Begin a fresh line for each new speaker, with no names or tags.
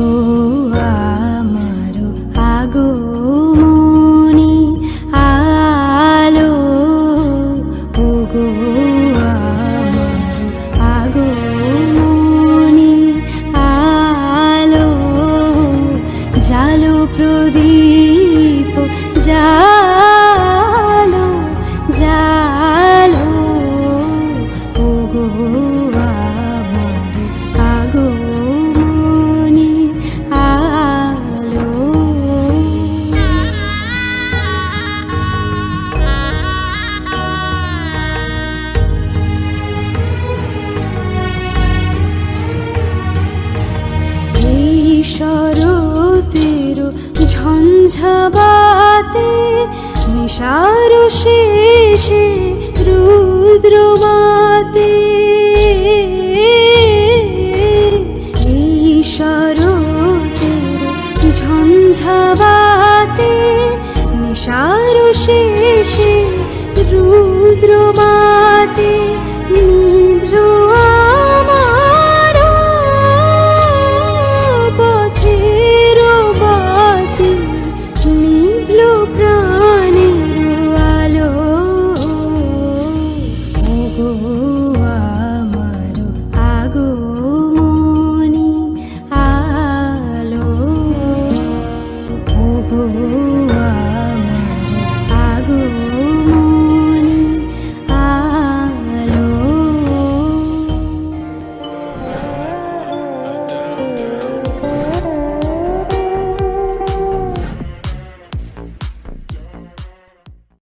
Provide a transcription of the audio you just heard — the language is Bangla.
ও আমার আগো আলো ও গো আলো জালো প্রদীপ যা ঝঞ্ঝাবাতে নিশার শেষে রুদ্রমাতে। এই শরতের ঝঞ্ঝাবাতে নিশার শেষে রুদ্রমাতে নিভ্র amor.